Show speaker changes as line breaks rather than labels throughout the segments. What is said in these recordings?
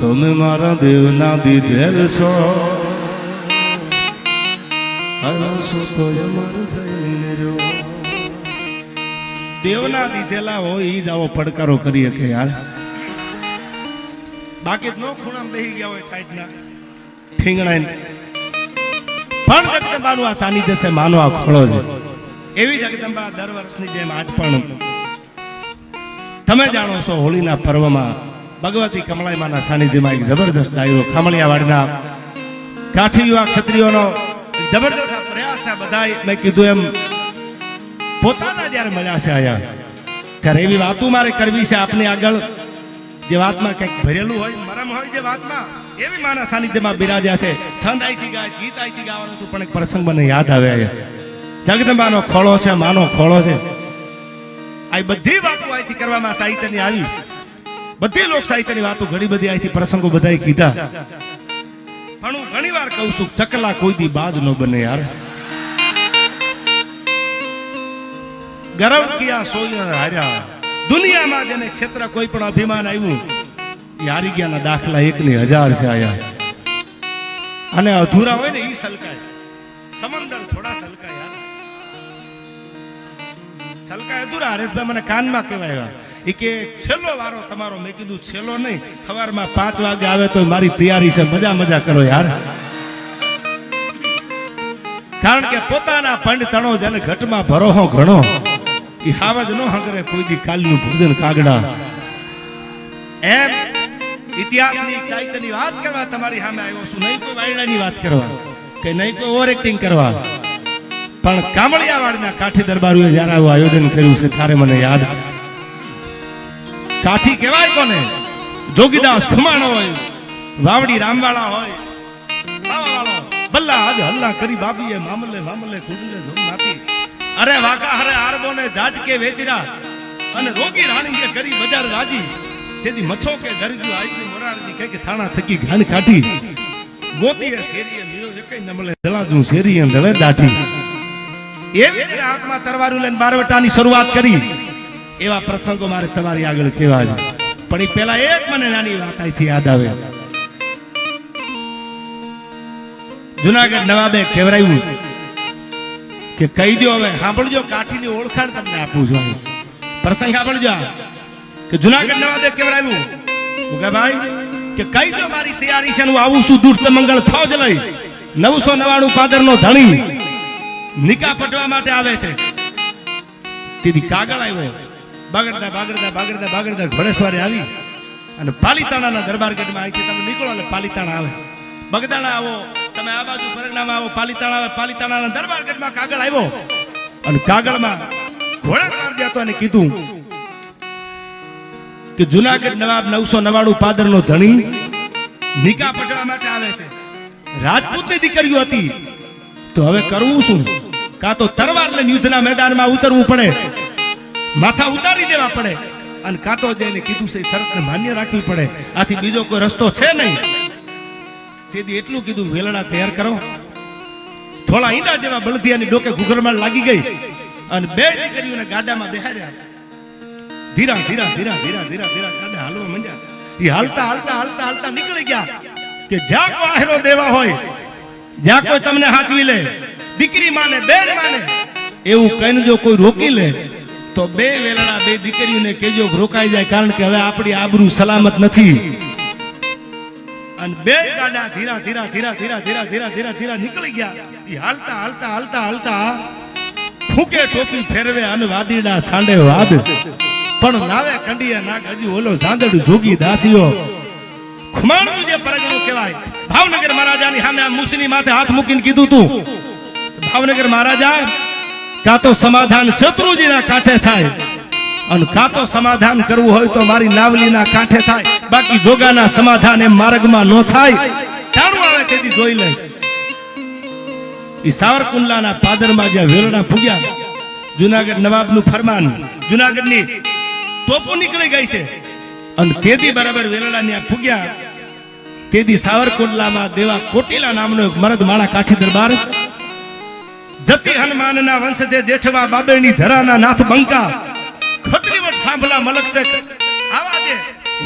તમે મારા દેવના દીધેલ છો. દેવના દીધેલા હોય એ જ આવો પડકારો કરી શકે યાર. બાકી નો ખૂણામાં લઈ ગયા હોય ઠાઈટના ઠીંગણા પણ જગદંબાનું આ સાનિધ્ય છે, માનો આ ખોળો છે. એવી જગદંબા દર વર્ષની જેમ આજ પણ. તમે જાણો છો હોળીના પર્વમાં ભગવતી કમળાઈમાના સાનિધ્યમાં એક જબરદસ્ત ડાયરો ખામળિયાવાડના કાઠી યુવા ક્ષત્રિયોનો જબરદસ્ત પ્રયાસ છે બધાય મેં કીધું એમ પોતાના જ્યારે મળ્યા છે અહીંયા ત્યારે એવી વાતો મારે કરવી છે આપની આગળ. જે વાતમાં કંઈક ભરેલું હોય, મરમ હોય જે વાતમાં, એવી માના સાનિધ્યમાં બિરાજ્યા છે. છંદ આઈથી ગાય, ગીત આઈથી ગાવાનું છું, પણ એક પ્રસંગ મને યાદ આવે અહીંયા જગદંબાનો ખોળો છે, માનો ખોળો છે. આ બધી વાતો અહીંથી કરવામાં સાહિત્યની આવી. બધી લોક સાહિત્યની વાતો ઘણી બધી અહીંથી પ્રસંગો બધાએ કીધા. પણ હું ઘણી વાર કહું છું, ચકલા કોઈ દી બાજ ન બને યાર. ગરમ કિયા સોય હાર્યા. દુનિયામાં જેને ક્ષેત્ર કોઈ પણ અભિમાન આવ્યું હારી ગયાના દાખલા એક ની હજાર છે આયા. અને અધૂરા હોય ને એ સલકાય. સમંદર થોડા સલકાય યાર. સલકાય અધૂરા, હરેશભાઈ મને કાનમાં કહેવાય એ કે છેલ્લો વારો તમારો. મેં કીધું છેલ્લો નહીં. સવારમાં પાંચ વાગે આવે તો મારી તૈયારી છે. મજા મજા કરો યાર. કારણ કે પોતાના પંડ જેને ઘટમાં ભરોહો ઘણો. એ હાવજ ન હંગરે કોઈ દી કાલનું ભોજન કાગડા. એમ ઇતિહાસની સાહિત્યની વાત કરવા તમારી સામે આવ્યો છું. નહીં કોઈ વાયડાની વાત કરવા. કે નહીં કોઈ ઓવર એક્ટિંગ કરવા. પણ કામળિયાવાડના કાઠી દરબારુએ જ્યારે આવું આયોજન કર્યું છે, ત્યારે મને યાદ કાઠી કહેવાય કોને? જોગીદાસ ખુમાણો હોય, વાવડી રામવાળા હોય બલ્લા આજ હલ્લા કરી બાબીએ મામલે મામલે કુડલે નાખી અરે વાકા હરે આરબોને ઝાટકે વેચરા અને રોગી રાણીએ કરી બજાર રાજી. તેથી મછો કે ગરજુ આઈ મોરારજી કે થાણા થકી ઘાન કાઢી. ગોતીએ શેરીએ મિલો એકઈ નમલે દલાજું શેરીએ દળે દાઠી એવી હાથમાં તરવારું લઈને બારવટાની શરૂઆત કરી. એવા પ્રસંગો મારે તમારી આગળ કહેવા છે. પણ એ પેલા એક મને નાની વાત અહીંથી યાદ આવે. જુનાગઢ નવાબે કહેવરાયું કે કહી દો હવે, સાંભળજો, કાઠીની ઓળખાણ તમને આપું છું પ્રસંગ સાંભળજો કે જુનાગઢ નવાબે કહેવરાયું કે ભાઈ, કે કહી દો મારી તૈયારી છે હું આવું છું દૂર મંગળ ફોજ લઈ. નવસો નવાણું પાદર નો ધણી નિકા પટવા માટે આવે છે. તેથી કાગળ આવ્યો. બાગડતા બાગડતા બાગડતા બાગડતા ઘોડેસવારે આવી અને પાલીતાણાના દરબાર ગઢમાં અહીંથી તમે નીકળો એટલે પાલીતાણા આવે. બગદાણા આવો, તમે આ બાજુ પરગણામાં આવો, પાલીતાણા આવે, પાલીતાણાના દરબાર ગઢમાં કાગળ આવ્યો. અને કાગળમાં ઘોડેસવાર જે હતો એને કીધું કે જુનાગઢ નવાબ નવસો નવાણું પાદર નો ધણી નિકા પટવા માટે આવે છે. રાજપૂતની દીકરીઓ હતી. તો હવે કરવું શું? કાં તો તરવાર લઈને યુદ્ધના મેદાનમાં ઉતરવું પડે? માથા ઉતારી દેવા પડે. અને કાં તો જેને કીધું છે શરતને માન્ય રાખવી પડે. આથી બીજો કોઈ રસ્તો છે નહીં. તેથી એટલું કીધું, વેલણા તૈયાર કરો. થોડા ઈંડા જેવા બળદિયાની ડોકે ઘૂઘરમાળ લાગી ગઈ. અને બે દીકરીઓને ગાડામાં બેહાડ્યા. ધીરા ધીરા ધીરા ધીરા ધીરા ધીરા ગાડા હાલવા માંડ્યા. એ હાલતા હાલતા હાલતા હાલતા નીકળી ગયા કે જ્યાં કોઈ આહેરો દેવા હોય, જ્યાં કોઈ તમને હાચવી લે, દીકરી માને, બેન માને, એવું કહીને જો કોઈ રોકી લે તો બે વેલણા બે દીકરીઓને કેજો રોકાઈ જાય, કારણ કે હવે આપણી આબરૂ સલામત નથી. અને બે ગાડા ધીરા ધીરા ધીરા ધીરા ધીરા ધીરા ધીરા ધીરા નીકળી ગયા. એ હાલતા હાલતા હાલતા હાલતા ફૂકે ટોપી ફેરવે અને વાદીડા સાંડે વાદ. પણ નાવે કંડિયા નાગ, હજી ઓલો સાંદડ જોગી દાસીઓ. ખુમાણનું જે પરગણું કહેવાય. ભાવનગર મહારાજાની સામે મૂછની માથે હાથ મૂકીને કીધું તું. ભાવનગર મહારાજા કાં તો સમાધાન શત્રુજીના કાંઠે થાય અને કાં સમાધાન કરવું હોય તો મારી નાવલીના કાંઠે થાય. બાકી જોગાના સમાધાન એ માર્ગમાં ન થાય. તારું આવે તેથી જોઈ લે. ઈ સાવરકુંડલાના પાદરમાં જ્યાં વેરણા ફૂગ્યા, જુનાગઢ નવાબનું ફરમાન, જુનાગઢની તોપો નીકળી ગઈ છે. અને તેથી બરાબર આ ફૂગ્યા. તેથી સાવરકુંડલામાં દેવા કોટીલા નામનો એક મરદ માળા કાઠી દરબાર જતી હનુમાનના વંશજે જેઠવા બાબેની ધરાના નાથ બંકા. ખત્રીવટ સાંભલા મલક છે આવા જે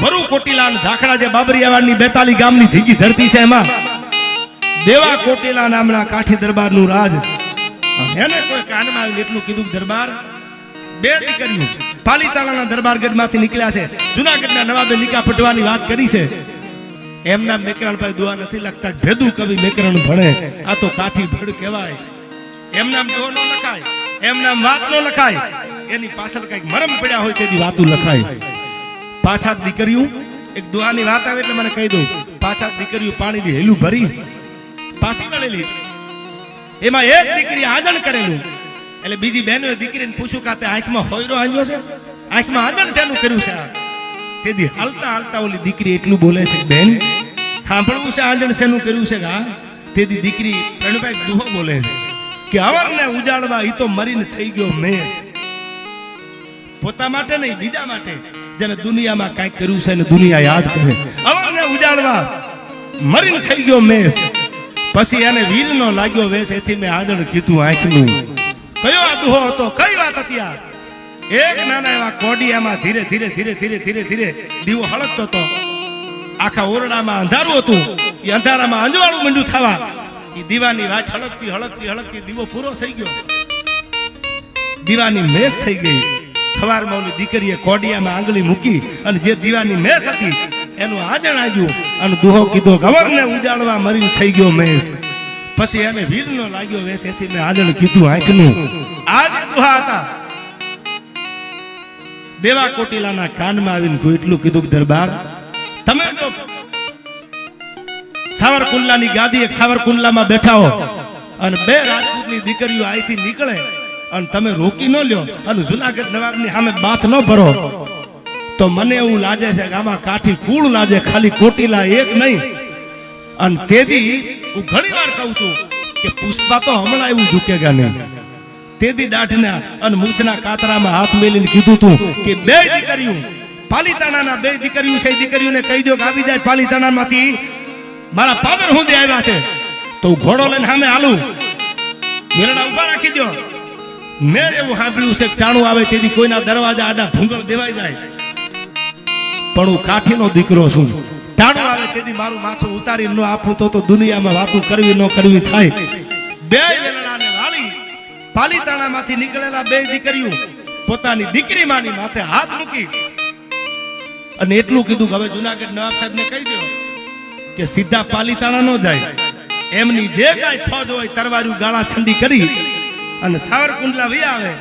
વરુ કોટીલા ધાખડા જે બાબરિયાવાડની બેતાલી ગામની ધીગી ધરતી છે એમાં. દેવા કોટીલા નામના કાઠી દરબારનું રાજ. એને કોઈ કાનમાં આવીને એટલું કીધું દરબાર, બે દીકરીઓ પાલીતાણાના દરબારગઢમાંથી નીકળ્યા છે. જુનાગઢના નવાબે નિકા પટવાની વાત કરી છે. એમના મેકરણભાઈ દુઆ નથી લાગતા. ભેદુ કવિ મેકરણ ભણે. આ તો કાઠી ભડ કહેવાય. એમનામ દો નો લખાય એમનામ વાત નો લખાય. એની પાછળ કંઈક મરમ પડ્યા હોય તેની વાતું લખાય. પાછા દીકરીઓ, એક દુઆની વાત આવે એટલે મને કહી દઉં. પાછા દીકરીઓ પાણીથી હેલું ભરી, પાછી વળેલી. એમાં એક દીકરી આદણ કરેલું. એટલે બીજી બહેનોએ દીકરીને પૂછ્યું કે તે આંખમાં હોયરો આંજ્યો છે? આંખમાં આદણ શેનું કર્યું છે? તેથી હાલતા હાલતા ઓલી દીકરી એટલું બોલે છે, બેન, સાંભળવું છે આંજણ શેનું કર્યું છે કા તેથી દીકરી પ્રણભાઈ દુહો બોલે છે. કે અવરને ઉજાડવા ઈ તો મરીને થઈ ગયો મેષ પોતા માટે નહીં, બીજા માટે. જેને દુનિયામાં કાંઈક કર્યું છે ને દુનિયા યાદ કરે. અવરને ઉજાડવા મરીને થઈ ગયો મેષ પછી એને વીરનો લાગ્યો વેશ, એથી મેં આંજણ કીધું આંખનું. કયો આ દુહો હતો? કઈ વાત હતી આ? એક નાના એવા કોડિયામાં ધીરે ધીરે ધીરે ધીરે ધીરે ધીરે દીવો હળકતો હતો. આખા ઓરડામાં અંધારું હતું. એ અંધારામાં અંજવાળું મંડ્યું થવા દીવાની વાંચ હળકતી હળકતી હળકતી દીવો પૂરો થઈ ગયો. દીવાની મેસ થઈ ગઈ. સવારમાં ઓલી દીકરીએ કોડિયામાં આંગળી મૂકી અને જે દીવાની મેસ હતી, એનું આજણ આવ્યું અને દુહો કીધો, ગવરને ઉજાડવા મરીને થઈ ગયો મેસ. પછી એને વીરનો લાગ્યો વેસ એથી મેં આજણ કીધું આંખનું. આજ દુહા હતા. દેવા કોટીલાના કાનમાં આવીને એટલું કીધું કે, દરબાર સાવરકુંડલાની ગાદી એક સાવરકુંડલામાં બેઠા હો. અને બે રાજપૂતની દીકરીઓ અહીંથી નીકળે અને તમે રોકી ન લ્યો અને જુનાગઢ નવાબની સામે બાથ ન ભરો. તો મને એવું લાગે છે કે આમાં કાઠી કુળ લાગે, ખાલી કોટીલા એક નહીં. અને તેથી હું ઘણી વાર કહું છું કે પુષ્પા તો હમણાં એવું ઝૂકેગા નહીં તેદી દાઢના અને મૂછના કાતરામાં હાથ મેલીને કીધું તું કે બે દીકરીઓ, પાલીતાણાના બે દીકરીઓ છે દીકરીઓને કહી દો કે આવી જાય પાલીતાણામાંથી. મારા પાદર સુધી આવ્યા છે. તો હું ઘોડો લઈને સામે હાલું. મેરડા ઊભા રાખી દો મેં એવું સાંભળ્યું છે ટાણું આવે તેથી કોઈના દરવાજા આડા ભૂંગળ દેવાઈ જાય. પણ હું કાઠીનો દીકરો છું. ટાણું આવે તેથી મારું માથું ઉતારી ન આપું તો દુનિયામાં વાતું કરવી ન કરવી થાય. બે વેલણાને વાળી પાલીતાણામાંથી નીકળેલા બે દીકરીઓ પોતાની દીકરી માની માથે હાથ મૂકી. અને એટલું કીધું કે હવે જુનાગઢ નવાબ સાહેબને કહી દો કે સીધા પાલીતાણા ન જાય. એમની જે કાંઈ ફોજ હોય તરવારું ગાળા છંડી કરી અને સાવરકુંડલા વી આવે.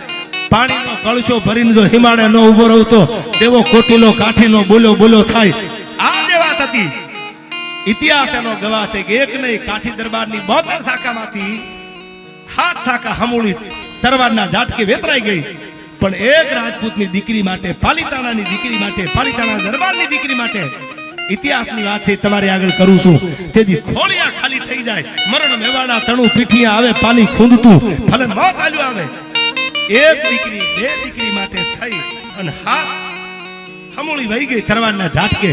પાણીનો કળશો ભરીને જો હિમાડે ન ઊભો રહું તો દેવો કોટીલો કાઠીનો બોલો બોલો થાય. આ જે વાત હતી, ઇતિહાસ એનો ગવાહ છે કે એક નહીં, કાઠી દરબારની બોતેર શાખામાંથી હાથ શાખા હમુળી તરવારના ઝાટકે વેતરાઈ ગઈ. પણ એક રાજપૂતની દીકરી માટે, પાલીતાણાની દીકરી માટે, પાલીતાણા દરબારની દીકરી માટે ઇતિહાસની વાત છે, તમારે આગળ કરું છું. તેથી ખોળિયા ખાલી થઈ જાય. મરણ મેવાડા તણું પીઠિયા આવે, પાણી ખૂંદતું. ભલે મોત આલ્યું આવે. એક દીકરી, બે દીકરી માટે થઈ અને હાથ હમુળી વહી ગઈ તરવારના ઝાટકે.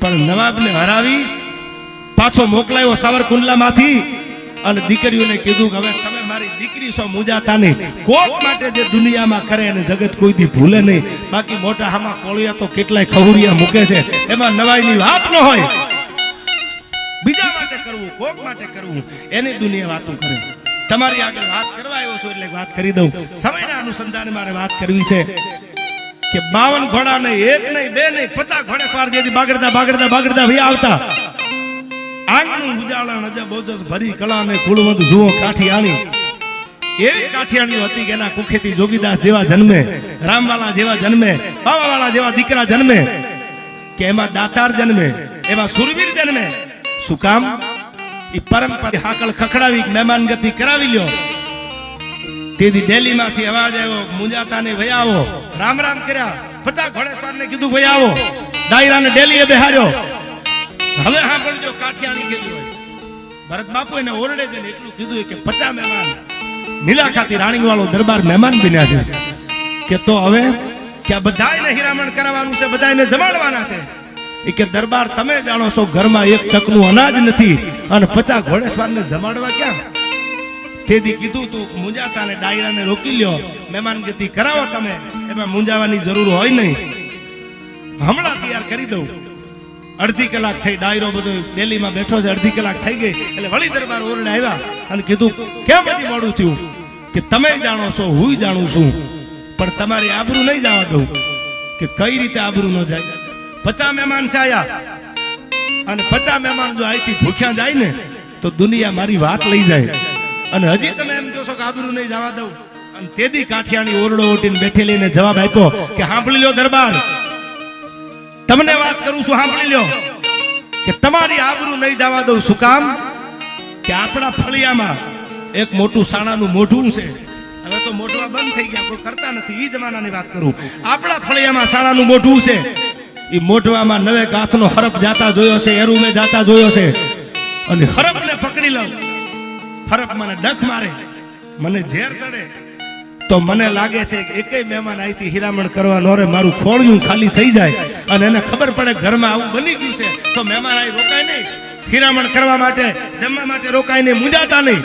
પણ નવાબને હરાવી, પાછો મોકલાયો સાવરકુંડલામાંથી અને દીકરીઓને કીધું કે હવે મારી દીકરી સો મુજાતા નહીં કોક માટે જે દુનિયામાં કરે અને જગત કોઈ દી ભૂલે નહીં. બાકી મોટા હામાં કોળિયા તો કેટલાય ખહુરિયા મૂકે છે. એમાં નવાઈની વાત ન હોય. બીજા માટે કરવું, કોક માટે કરવું, એની દુનિયા વાતો કરે. તમારી આગળ વાત કરવા આવ્યો છું એટલે વાત કરી દઉં. સમયના અનુસંધાને મારે વાત કરવી છે કે બાવન ઘોડા નહીં, એક નહીં, બે નહીં, પચાસ ઘોડેસવાર જે બાગડતા બાગડતા બાગડતા ભાઈ આવતા. આંગણું અજબ ઓજસ ભરી કળા ને કુળવંત જુઓ કાઠિયાણી એવી કાઠિયાણીઓ હતી કે એના કુખેથી જોગીદાસ જેવા જન્મે, રામવાલા જેવા જન્મે બાવાવાળા જેવા દીકરા જન્મે, કે એમાં દાતાર જન્મે, એમાં સુરવીર જન્મે. શું કામ? એ પરંપરા હાકળ ખખડાવી, મહેમાન ગતિ કરાવી લ્યો. તેથી દિલ્હી માંથી અવાજ આવ્યો મુંજાતા ને ભઈ આવો, રામ રામ કર્યા. પચાસ ઘોડેશ્વર ને કીધું ભઈ આવો. ડાયરા ને ડેલીએ બેહાર્યો હવે હા પણ જો કાઠિયાણી કીધું ભરત બાપુ એને ઓરડે જઈને એટલું કીધું કે પચા મહેમાન. નીલાખાતી રાણી વાળો દરબાર મહેમાન બન્યા છે. કે તો હવે કે બધાને હિરામણ કરાવવાનું છે બધાને જમાડવાના છે. એ કે દરબાર તમે જાણો છો, ઘરમાં એક ટકનું અનાજ નથી અને પચા ઘોડેસવારને જમાડવા ક્યાં? તેથી કીધું તું મુંજાતા ને ડાયરાને રોકી લ્યો, મહેમાન ગતિ કરાવો તમે, એમાં મુંજાવાની જરૂર હોય નહીં. હમણાં તૈયાર કરી દઉં. અડધી કલાક થઈ, ડાયરો બધો દિલ્હીમાં બેઠો છે, અડધી કલાક થઈ ગઈ. એટલે વળી દરબાર ઓરડે આવ્યા અને કીધું, કેમ હજી મોડું થયું? કે તમે જાણો છો હું જાણું છું, પણ તમારી આબરૂ નહીં જવા દઉં કે કઈ રીતે આબરૂ ન જાય. પચા મહેમાન છે આયા. અને પચા મહેમાન જો અહીંથી ભૂખ્યા જાય ને, તો દુનિયા મારી વાત લઈ જાય. અને હજી તમે એમ છો કે આબરૂ નહીં જવા દઉં. અને તેદી કાઠિયાની ઓરડો ઓટીને બેઠેલી ને જવાબ આપ્યો કે સાંભળી લ્યો દરબાર તમને વાત કરું છું, સાંભળી લ્યો. કે તમારી આબરૂ નહીં જવા દઉં શું કામ? કે આપણા ફળિયામાં એક મોટું સાણાનું મોઢું છે. હવે તો મોઢવા બંધ થઈ ગયા, કોઈ કરતા નથી. એ જમાનાની વાત કરું. આપણા ફળિયામાં સાણાનું મોઢું છે. એ મોઢવામાં નવે કાથનો હરપ જાતા જોયો છે એરુમે જાતા જોયો છે. અને હરપને પકડી લઉં. હરપ મને ડખ મારે, મને ઝેર ચડે. તો મને લાગે છે કે એકેય મહેમાન અહીંથી હિરામણ કરવા નો રે મારું ખોળિયું ખાલી થઈ જાય અને એને ખબર પડે ઘરમાં આવું બની ગયું છે, તો મહેમાન અહીં રોકાય નહીં. હિરામણ કરવા માટે, જમવા માટે રોકાય નહીં, મુંજાતા નહીં.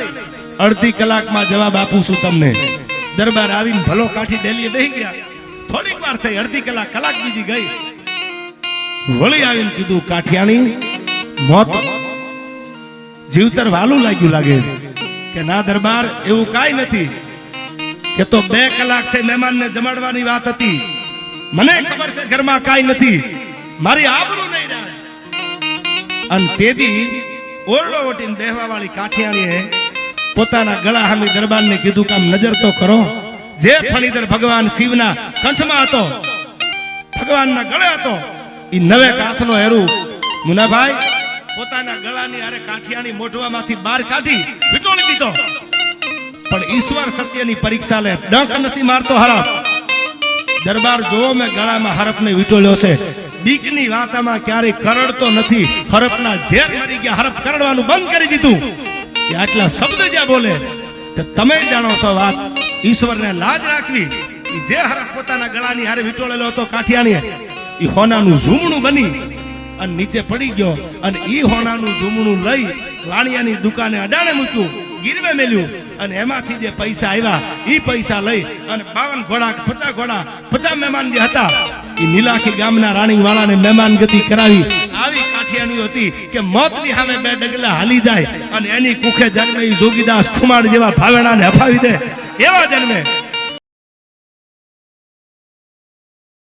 અડધી કલાકમાં જવાબ આપું છું તમને. દરબાર આવીને ભલો કાઠી ડેલીએ બેહી ગયા. થોડીક વાર થઈ, અડધી કલાક કલાક બીજી ગઈ. વળી આવીને કીધું, કાઠિયાણી, મોત. જીવતર વાલું લાગ્યું લાગે કે ના દરબાર, એવું કાંઈ નથી. કે તો બે કલાકથી મહેમાનને જમાડવાની વાત હતી. મને ખબર છે ઘરમાં કાંઈ નથી. મારી આબરૂ નહીં રહે. અને તેથી ઓરડો ઓટીને બેહવા વાળી કાઠિયાણીએ પોતાના ગળા સામે દરબારને કીધું કામ નજર તો કરો. જે ફણીદર ભગવાન શિવના કંઠમાં હતો, ભગવાનના ગળે હતો એ નવે કાથનો હેરું મુનાભાઈ પોતાના ગળાની અરે કાઠિયાણી મોઢવામાંથી બહાર કાઢી વિટોળી દીધો. પણ ઈશ્વર સત્યની પરીક્ષા લે. ડંખ નથી મારતો હરફ. દરબાર જોવો મેં ગળામાં હરફને વિટોળ્યો છે. બીકની વાતમાં ક્યારેય કરડતો નથી. હરફના ઝેર મરી ગયા. હરફ કરડવાનું બંધ કરી દીધું. કે આટલા શબ્દ જ્યાં બોલે, તો તમે જાણો છો વાત. ઈશ્વરને લાજ રાખવી. જે હરફ પોતાના ગળાની હારે વીટોળેલો હતો કાઠિયાણીએ ઈ હોનાનું ઝૂમણું બની અને નીચે પડી ગયો. અને ઈ હોનાનું ઝૂમણું લઈ વાણિયાની દુકાને અડાણે મૂક્યું. ગીરવે મેલ્યું. અને એમાંથી જે પૈસા આવ્યા એ પૈસા લઈ અને બાવન ઘોડા, પચાસ ઘોડા, પચાસ મહેમાન જે હતા એ નીલાખી ગામના રાણી વાળાને મહેમાન ગતિ કરાવી. આવી કાઠિયાણી હતી કે મોતની સામે બે ડગલા હાલી જાય અને એની કુખે જન્મે જોગીદાસ ખુમાડ જેવા ભાવેણાને હફાવી દે. એવા જન્મે